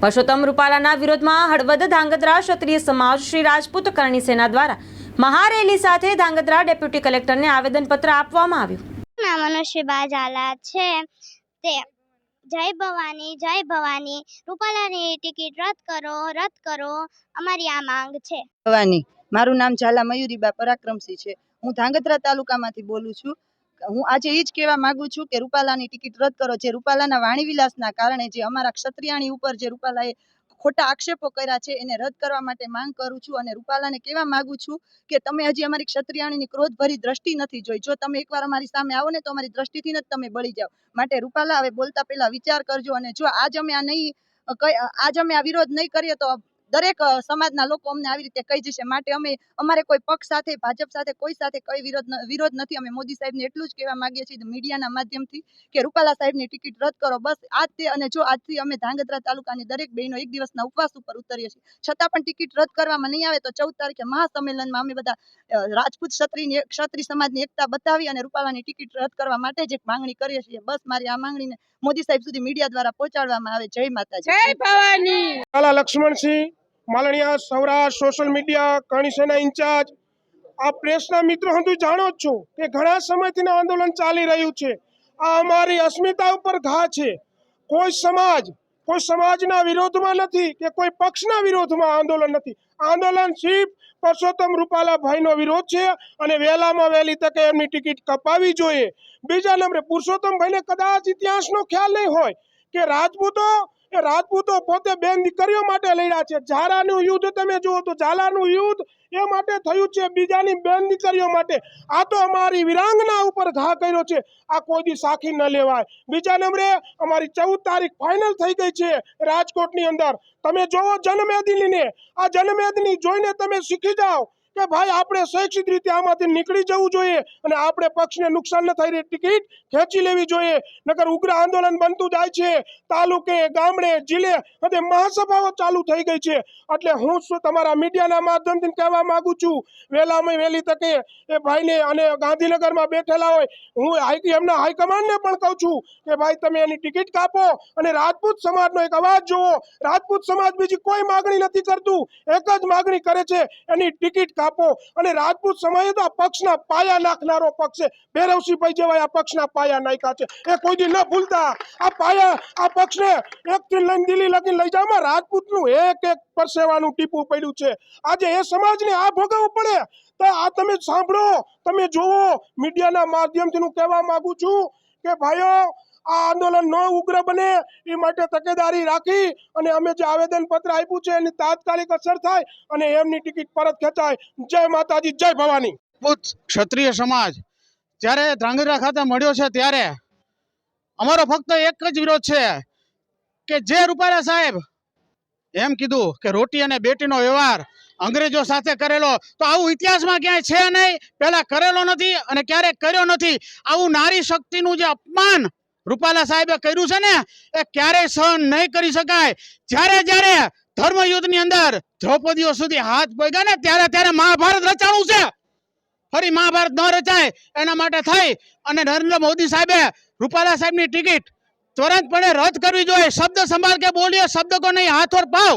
પરસોત્તમ રૂપાલાના વિરોધમાં હળવદ ધાંગધ્રા ક્ષત્રિય સમાજ શ્રી રાજપૂત કરણી સેના દ્વારા મહારેલી સાથે ધાંગધ્રા ડેપ્યુટી કલેક્ટરને આવેદનપત્ર આપવામાં આવ્યું. મનુષ્યબા ઝાલા છે. તે જય ભવાની જય ભવાની રૂપાલાની ટિકિટ રદ કરો રદ કરો અમારી આ માંગ છે. ભવાની મારું નામ ઝાલા મયુરીબા પરાક્રમસિંહ છે. હું ધાંગધ્રા તાલુકામાંથી બોલું છું. હું આજે એ જ કહેવા માંગુ છું કે રૂપાલાની ટિકિટ રદ કરો. જે રૂપાલાના વાણીવિલાસના કારણે જે અમારા ક્ષત્રિયાણી ઉપર જે રૂપાલાએ ખોટા આક્ષેપો કર્યા છે, એને રદ કરવા માટે માંગ કરું છું અને રૂપાલાને કહેવા માંગુ છું કે તમે હજી અમારી ક્ષત્રિયાણીની ક્રોધભરી દ્રષ્ટિ નથી જોઈ. જો તમે એકવાર અમારી સામે આવો ને તો અમારી દ્રષ્ટિથી જ તમે બળી જાઓ. માટે રૂપાલા હવે બોલતા પહેલા વિચાર કરજો અને જો આજ અમે આ નહીં આજ અમે આ વિરોધ નહીં કરીએ તો દરેક સમાજના લોકો અમને આવી રીતે કહી જશે. માટે અમે અમારે કોઈ પક્ષ સાથે ભાજપ સાથે કોઈ સાથે કઈ વિરોધ વિરોધ નથી. અમે મોદી સાહેબને એટલું જ કહેવા માંગીએ છીએ મીડિયાના માધ્યમથી કે રૂપાલા સાહેબની ટિકિટ રદ કરો. બસ આજ તે અને જો આજથી અમે ધાંગધ્રા તાલુકાની દરેક બહેનો એક દિવસના ઉપવાસ ઉપર ઉતરીએ છીએ. છતાં પણ ટિકિટ રદ કરવામાં નહીં આવે તો ચૌદ તારીખે મહાસંમેલનમાં અમે બધા રાજપૂત ક્ષત્રિય ક્ષત્રિય સમાજની એકતા બતાવી અને રૂપાલાની ટિકિટ રદ કરવા માટે જ એક માંગણી કરીએ છીએ. બસ મારી આ માંગણીને મોદી સાહેબ સુધી મીડિયા દ્વારા પહોંચાડવામાં આવે. જય માતાજી. Bhavani. Laxmansinh. Malaniya Saurashtra social media કણીસેના incharge. આ પ્રેસના મિત્રો હું જાણો જ છું કે ઘણા સમયથી આંદોલન ચાલી રહ્યું છે. આ અમારી અસ્મિતા ઉપર ઘા છે. કોઈ સમાજ, કોઈ સમાજના વિરોધમાં નથી કે કોઈ પક્ષના વિરોધમાં આંદોલન નથી. આંદોલન સિર્ફ પરસોત્તમ રૂપાલા ભાઈનો વિરોધ છે અને વહેલામાં વહેલી તકે એમની ટિકિટ કપાવી જોઈએ. બીજા નંબરે પુરુષોત્તમ ભાઈને કદાચ ઇતિહાસનો ખ્યાલ નહીં હોય કે રાજપૂતો એ રાજપૂતો પોતે બેન દીકરીઓ માટે લડ્યા છે. ઝારાનું યુદ્ધ તમે જુઓ તો ઝાલાનું યુદ્ધ એ માટે થયું છે બીજાની બેન દીકરીઓ માટે. આ તો અમારી વિરાંગના ઉપર ઘા કર્યો છે. આ કોઈ દી સાખી ન લેવાય. બીજા નંબરે અમારી ચૌદ તારીખ ફાઇનલ થઈ ગઈ છે રાજકોટની અંદર. તમે જોવો જનમેદનીને આ જનમેદની જોઈને તમે શીખી જાઓ. કે ભાઈ, આપણે શૈક્ષિક રીતે આમાંથી નીકળી જવું જોઈએ અને આપણે પક્ષને નુકસાન ન થઈ ટિકિટ ખેંચી લેવી જોઈએ. નકર ઉગ્ર આંદોલન બનતું જાય છે. તાલુકે, ગામડે, જિલ્લે અને મહાસભાઓ ચાલુ થઈ ગઈ છે. એટલે હું શું તમારા મીડિયાના માધ્યમથી કહેવા માંગુ છું, વહેલામાં વહેલી તકે એ ભાઈને અને ગાંધીનગરમાં બેઠેલા હોય, હું એમના હાઈકમાન્ડને પણ કહું છું કે ભાઈ, તમે એની ટિકિટ કાપો અને રાજપૂત સમાજનો એક અવાજ જુઓ. રાજપૂત સમાજ બીજી કોઈ માગણી નથી કરતું. એક જ માગણી કરે છે, એની ટિકિટ કાપો. અને રાજપૂત સમાજે તો પક્ષના પાયા નાખનારો પક્ષ છે. ભૈરવસિંહભાઈ જેવા આ પક્ષના પાયા નાખ્યા છે. એ કોઈ દી ન ભૂલતા. આ પાયા, આ પક્ષને એકથી લઈને દિલ્હી લગીને લઈ જવામાં રાજપૂતનું એક એક પરસેવાનું ટીપું પડ્યું છે. આજે એ સમાજને આ ભોગવવું પડે. તો આ તમે સાંભળો, તમે જોવો મીડિયાના માધ્યમથી હું કહેવા માગું છું કે ભાઈઓ આ આંદોલન ન ઉગ્ર બને, એ માટે તકેદારી રાખી અને અમે જે આવેદન પત્ર આપ્યું છે એની તાત્કાલિક અસર થાય અને એમની ટિકિટ પરત ખેંચાય. જય માતાજી, જય ભવાની. ક્ષત્રિય સમાજ. જ્યારે ધ્રાંગધ્રા ખાતે મળ્યો છે ત્યારે અમારો ફક્ત એક જ વિરોધ છે કે જે રૂપાલા સાહેબ એમ કીધું કે રોટી અને બેટીનો વ્યવહાર અંગ્રેજો સાથે કરેલો, તો આવું ઇતિહાસમાં ક્યાંય છે નહીં? પહેલાં કરેલો નથી અને ક્યારેક કર્યો નથી. આવું નારી શક્તિનું જે અપમાન રૂપાલા સાહેબે કર્યું છે ને, એ ક્યારેય સહન નહીં કરી શકાય. જ્યારે જ્યારે ધર્મયુદ્ધની અંદર દ્રૌપદીઓ સુધી હાથ પગ્યા ને, ત્યારે ત્યારે મહાભારત રચાણું છે. ફરી મહાભારત ન રચાય, એના માટે થઈ. અને નરેન્દ્ર મોદી સાહેબે રૂપાલા સાહેબની ટિકિટ ત્વરંતપણે રદ કરવી જોઈએ. શબ્દ સંભાળ કે બોલીએ, શબ્દ કો નહીં, હાથ ઓર પાવ.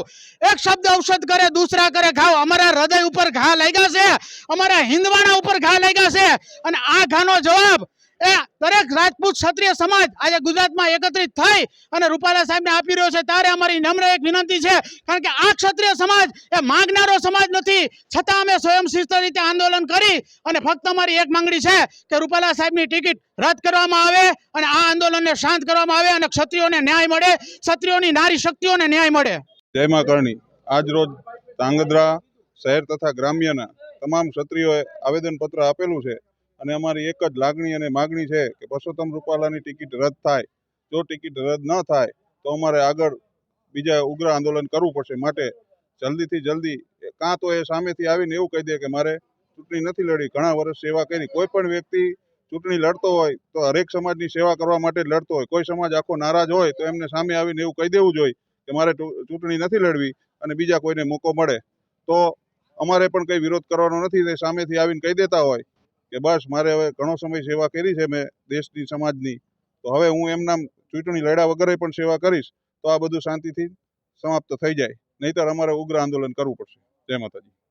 એક શબ્દ ઔષધ કરે, દૂસરા કરે, ઘાવ. અમારા હૃદય ઉપર ઘા લાગ્યા છે. અમારા હિન્દવાના ઉપર ઘા લાગ્યા છે. અને આ ઘાનો જવાબ એ, દરેક રાજપૂત ક્ષત્રિય સમાજ આજે ગુજરાતમાં એકત્રિત થઈ અને રૂપાલા સાહેબને આપી રહ્યો છે. ત્યારે અમારી નમ્ર એક વિનંતી છે, કારણ કે આ ક્ષત્રિય સમાજ એ માંગનારો સમાજ નથી. છતાં અમે સ્વયં શિસ્ત રીતે આંદોલન કરી અને ફક્ત અમારી એક માંગણી છે કે રૂપાલા સાહેબની ટિકિટ રદ કરવામાં આવે અને આ આંદોલનને શાંત કરવામાં આવે અને ક્ષત્રિયોને ન્યાય મળે, ક્ષત્રિયોની નારી શક્તિઓને ન્યાય મળે. જય કરણી. આજરોજ ધાંગધ્રા શહેર તથા ગ્રામ્યના તમામ ક્ષત્રિયોએ આવેદનપત્ર આપેલું છે. અને અમારી એક જ લાગણી અને માગણી છે કે પરસોત્તમ રૂપાલાની ટિકિટ રદ થાય. જો ટિકિટ રદ ન થાય, તો અમારે આગળ બીજા ઉગ્ર આંદોલન કરવું પડશે. માટે જલ્દીથી જલ્દી કાં તો એ સામેથી આવીને એવું કહી દે કે મારે ચૂંટણી નથી લડી, ઘણા વર્ષ સેવા કરી. કોઈ પણ વ્યક્તિ ચૂંટણી લડતો હોય, તો હરેક સમાજની સેવા કરવા માટે લડતો હોય. કોઈ સમાજ આખો નારાજ હોય, તો એમને સામે આવીને એવું કહી દેવું જોઈએ કે મારે ચૂંટણી નથી લડવી અને બીજા કોઈને મોકો મળે. તો અમારે પણ કંઈ વિરોધ કરવાનો નથી તે સામેથી આવીને કહી દેતા હોય કે બસ મારે હવે ઘણો સમય સેવા કરી છે મેં દેશની, સમાજની. તો હવે હું એમના ચૂંટણી લડ્યા વગર પણ સેવા કરીશ, તો આ બધું શાંતિથી સમાપ્ત થઈ જાય. નહીતર અમારે ઉગ્ર આંદોલન કરવું પડશે. જય માતાજી.